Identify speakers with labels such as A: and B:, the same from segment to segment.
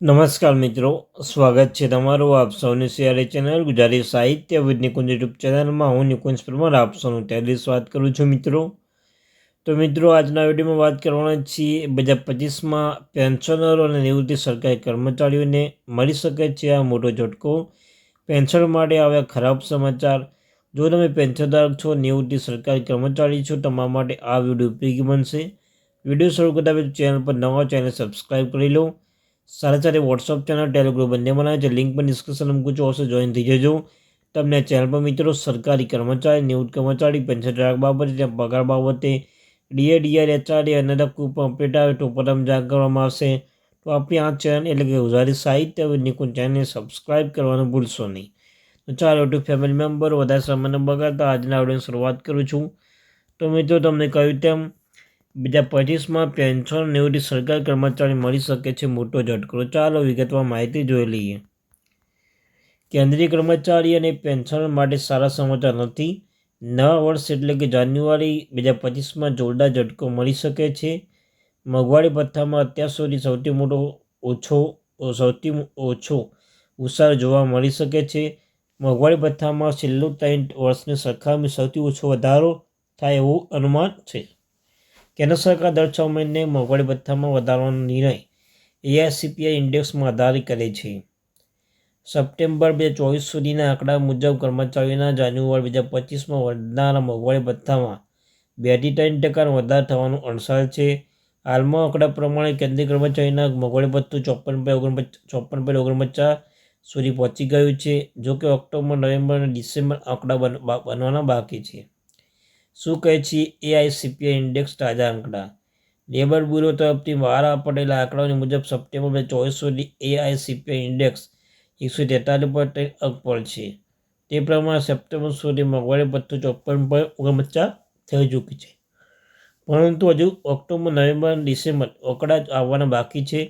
A: નમસ્કાર મિત્રો, સ્વાગત છે તમારું આપ સૌની સિયારી ચેનલ ગુજરાતી સાહિત્ય વિદ નિકુંજ યુટ્યુબ ચેનલમાં. હું નિકુંજ પરમાર, આપ સૌનું તેલીસ વાત કરું છું મિત્રો. તો મિત્રો, આજના વિડીયોમાં વાત કરવાના છીએ બે હજાર પચીસમાં પેન્શનરો અને નિવૃત્તિ સરકારી કર્મચારીઓને મળી શકે છે આ મોટો ઝટકો. પેન્શન માટે આવ્યા ખરાબ સમાચાર. જો તમે પેન્શનધારક છો, નિવૃત્તિ સરકારી કર્મચારી છો તમારા માટે આ વીડિયો ઉપયોગી બનશે. વીડિયો શરૂ કરતા ચેનલ પર નવા ચેનલ સબસ્ક્રાઈબ કરી લો. સાથે સાથે વોટ્સઅપ ચેનલ ટેલિગ્રુપ બંને બનાવે છે. લિંક પર ડિસ્ક્રિપ્શન મૂકું છું. અવશ્ય જોઈન થઈ જજો. તમને ચેનલ પર મિત્રો સરકારી કર્મચારી, નિવૃત્ત કર્મચારી પેન્શન ટ્રાક બાબતે ત્યાં પગાર બાબતે ડીએ ડીઆર એચઆરડી અને કોઈ પણ અપડેટ આવે તો પર જાણ કરવામાં આવશે. તો આપણી આ ચેનલ એટલે કે ગુજરાતી સાહિત્ય નિકુંજ ચેનલને સબસ્ક્રાઈબ કરવાનું ભૂલશો નહીં. તો ચાલો ટુ ફેમિલી મેમ્બર વધારે સમયને બગાડતા આજના આવડીને શરૂઆત કરું છું. તો મિત્રો, તમને કહ્યું તેમ બીજા પચીસમાં પેન્શન નિવૃત્તિ સરકારી કર્મચારી મળી શકે છે મોટો ઝટકો. ચાલો વિગતવાર માહિતી જોઈ લઈએ. કેન્દ્રીય કર્મચારી અને પેન્શન માટે સારા સમાચાર નથી. નવા વર્ષ એટલે કે જાન્યુઆરી બે હજાર પચીસમાં જોરદાર ઝટકો મળી શકે છે. મોંઘવારી ભથ્થામાં અત્યાર સુધી સૌથી મોટો ઓછો, સૌથી ઓછો ઉછાળ જોવા મળી શકે છે. મોંઘવારી ભથ્થામાં છેલ્લું ત્રણ વર્ષની સરખામણી સૌથી ઓછો વધારો થાય એવું અનુમાન છે. કેન્દ્ર સરકાર દર છ મહિને મોંઘવારી ભથ્થામાં વધારવાનો નિર્ણય એઆઈસીપીઆઈ ઇન્ડેક્સમાં આધારિત કરે છે. સપ્ટેમ્બર બે ચોવીસ સુધીના આંકડા મુજબ કર્મચારીઓના જાન્યુઆરી બે હજાર પચીસમાં વધનારા મોંઘવારી ભથ્થામાં બેથી ત્રણ ટકાનો વધારો થવાનું અણસાર છે. હાલમાં આંકડા પ્રમાણે કેન્દ્રીય કર્મચારીના મોંઘવારી ભથ્થું ચોપન પોઈન્ટ ઓગણપચાસ ચોપન પોઈન્ટ ઓગણપચાસ સુધી પહોંચી ગયું છે, જોકે ઓક્ટોબર, નવેમ્બર અને ડિસેમ્બર આંકડા બનવાના બાકી છે. શું કહે છે એઆઈસીપીઆઈ ઇન્ડેક્સ તાજા આંકડા. લેબર બ્યુરો તરફથી બહાર પડેલા આંકડાઓની મુજબ સપ્ટેમ્બર બે ચોવીસ સુધી એઆઈસીપીઆઈ ઇન્ડેક્સ એકસો તેતાલીસ પોઈન્ટ ત્રણ છે. તે પ્રમાણે સપ્ટેમ્બર સુધી મોંઘવારી ભથ્થું ચોપન પોઈન્ટ ઓગણપચાસ થઈ ચૂકી છે. પરંતુ હજુ ઓક્ટોબર નવેમ્બર ડિસેમ્બર આંકડા આવવાના બાકી છે.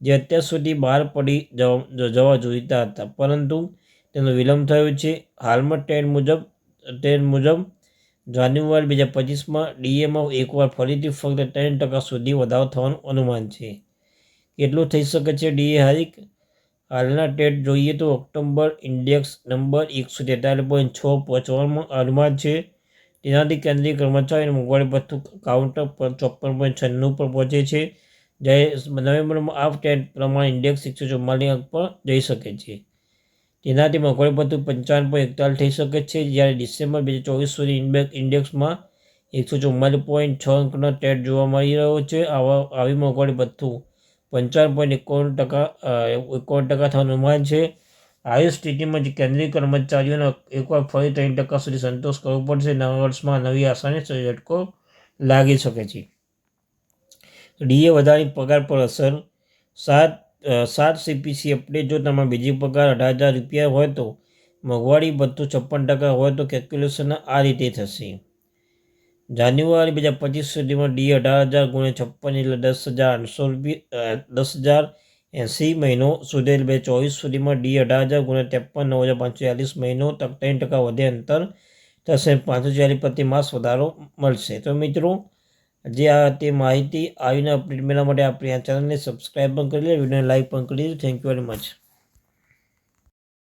A: જે અત્યાર સુધી બહાર પડી જવા જવા જોઈતા હતા. પરંતુ તેનો વિલંબ થયો છે. હાલમાં ટ્રેન્ડ મુજબ ટ્રેન્ડ મુજબ જાન્યુઆરી બે હજાર પચીસમાં ડીએમાં એકવાર ફરીથી ફક્ત ત્રણ ટકા સુધી વધારો થવાનું અનુમાન છે. કેટલું થઈ શકે છે ડીએ હારિક? હાલના ટેટ જોઈએ તો ઓક્ટોબર ઇન્ડેક્સ નંબર એકસો તેતાલીસ પોઈન્ટ છ પહોંચવાનું અનુમાન છે. તેનાથી કેન્દ્રીય કર્મચારી મોંઘવારી ભથ્થું કાઉન્ટર પર ચોપન પોઈન્ટ છન્નું પર પહોંચે છે. જ્યારે નવેમ્બરમાં આ ટેટ પ્રમાણે ઇન્ડેક્સ એકસો ચુમ્માલીસ અંક પર જઈ શકે છે. તેનાથી ભથ્થું પંચાવન પોઈન્ટ એકતાલીસ થઈ શકે છે, જ્યારે ડિસેમ્બર બે હજાર ચોવીસ સુધી ઇન્ડેક્સ ઇન્ડેક્સમાં એકસો ચુમ્માલીસ પોઈન્ટ છ અંકનો ટેટ જોવા મળી રહ્યો છે. આવા આવી મોંઘવારી ભથ્થું પંચાવન પોઈન્ટ એકાવન ટકા એકાવન ટકા થવાનું અનુમાન છે. આવી સ્થિતિમાં જે કેન્દ્રીય કર્મચારીઓને એકવાર ફરી ત્રણ ટકા સુધી સંતોષ કરવો પડશે. નવા વર્ષમાં નવી આશાને ઝટકો લાગી શકે છે. ડીએ વધારી પગાર પર અસર સાત સાત સીપીસી અપડેટ જો તમારે બીજી પગાર અઢાર હજાર રૂપિયા હોય તો મોંઘવારી ભથ્થું છપ્પન ટકા હોય તો કેલ્ક્યુલેશન આ રીતે થશે. જાન્યુઆરી બે હજાર પચીસ સુધીમાં ડી અઢાર હજાર ગુણ્યા છપ્પન એટલે દસ હજાર આઠસો રૂપિયા દસ હજાર એંસી મહિનો સુધી બે ચોવીસ સુધીમાં ડી અઢાર હજાર ગુણ્યા ત્રેપન નવ હજાર પાંચસો ચાલીસ મહિનો ત્રણ ટકા વધે અંતર થશે. પાંચસો ચાલીસ પ્રતિ માસ વધારો મળશે. તો મિત્રો જે આ તે માહિતી આવીને અપડેટ મેળવવા માટે આપણી આ ચેનલને સબસ્ક્રાઈબ પણ કરી લે, વિડીયોને લાઈક પણ કરી દે થેન્ક યુ વેરી મચ